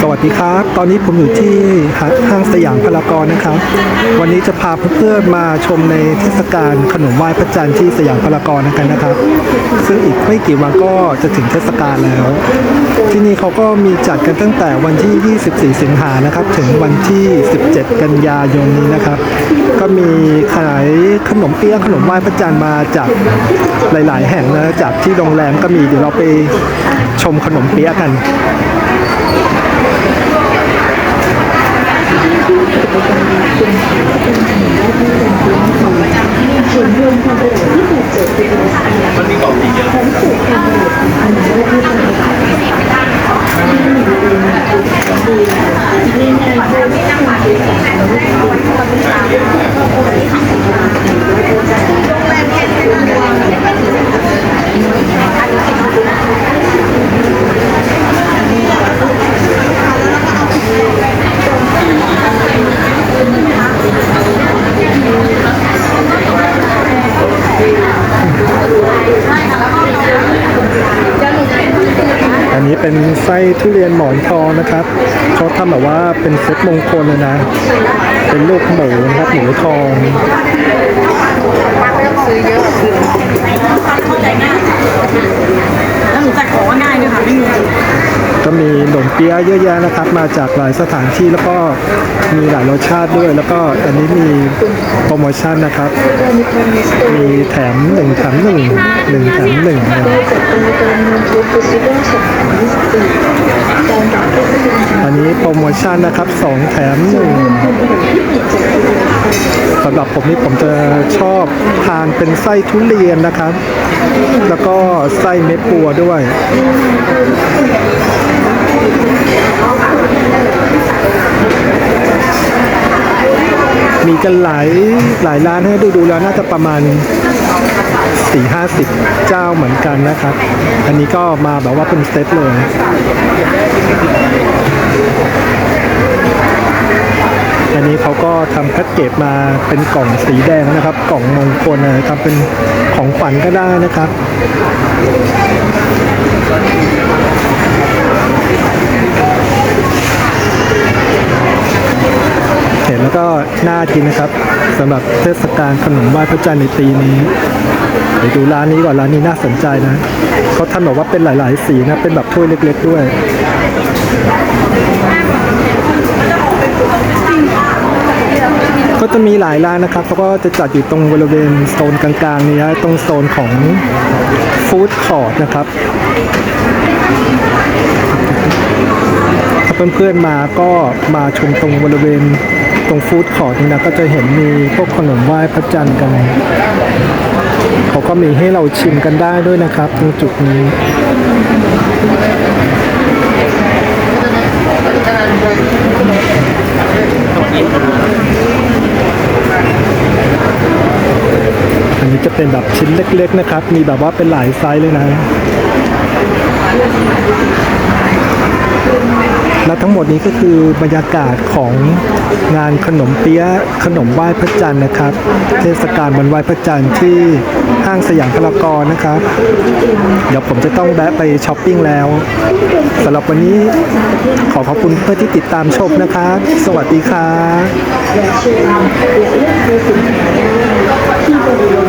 สวัสดีครับ ตอนนี้ผมอยู่ที่ห้างสยามพารากอนนะครับ วันนี้จะพาเพื่อนๆมาชมในเทศกาลขนมไหว้พระจันทร์ที่สยามพารากอนกันนะครับ ซึ่งอีกไม่กี่วันก็จะถึงเทศกาลแล้ว ที่นี่เขาก็มีจัดกันตั้งแต่วันที่ 24 สิงหานะครับ ถึงวันที่ 17 กันยายนนี้นะครับ ก็มีขายขนมเปี๊ยะขนมไหว้พระจันทร์มาจากหลาย ๆ แห่งนะจากที่โรงแรมก็มีเดี๋ยวเราไปชมขนมเปี๊ยะกันอัน นี้เป็นไส้ทุเรียนหมอนทองนะครับเขาทำแบบว่าเป็นเซตมงคลเลยนะ เป็นลูกหมูนะครับหมูทองซื้อเยอะคือเข้าใจง่ายแล้วหนูจัดของ ก็มีขนมเปี๊ยะเยอะแยะนะครับ มาจากหลายสถานที่แล้วก็มีหลายรสชาติด้วย แล้วก็อันนี้มีโปรโมชั่นนะครับ มีแถมหนึ่งแถมหนึ่งหนึ่งแถมหนึ่งอันนี้โปรโมชั่นนะครับสองแถมหนึ่ง หรับผมนี่ผมจะชอบทานเป็นไส้ทุเรียนนะครับ แล้วก็ไส้เม็ดบัวด้วยมีกันหลายหลายร้านให้ดูดูแล้วน่าจะประมาณ 4 5 0 เจ้าเหมือนกันนะครับ อันนี้ก็มาแบบว่าเป็นเซตเลย อันนี้เขาก็ทำแพ็กเกจมาเป็นกล่องสีแดงนะครับ กล่องมงคลนะทำเป็นของขวัญก็ได้นะครับเห็นแล้วก็น่ากินนะครับสำหรับเทศกาลขนมไหว้พระจันทร์ในปีนี้ไปดูร้านนี้ก่อนร้านนี้น่าสนใจนะเขาทำแบบว่าเป็นหลาย ๆ สีนะเป็นแบบถ้วยเล็ก ๆ ด้วย ก็จะมีหลายร้านนะครับเขาก็จะจัดอยู่ตรงบริเวณโซนกลางๆนี้ตรงโซนของฟู้ดคอร์ทนะครับถ้าเพื่อนๆมาก็มาชมตรงบริเวณตรงฟู้ดคอร์ทนี่นะก็จะเห็นมีพวกขนมไหว้พระจันทร์กันเขาก็มีให้เราชิมกันได้ด้วยนะครับตรงจุดนี้ อันนี้จะ เป็นแบบชิ้นเล็ก ๆ นะครับ มีแบบว่าเป็นหลายไซส์เลยนะ และทั้งหมดนี้ก็คือบรรยากาศของงานขนมเปี๊ยะขนมไหว้พระจันทร์นะครับ เทศกาลวันไหว้พระจันทร์ที่ห้างสยามพารากอนนะครับ เดี๋ยวผมจะต้องแวะไปช้อปปิ้งแล้วสำหรับวันนี้ขอขอบคุณเพื่อที่ติดตามชมนะครับ สวัสดีครับ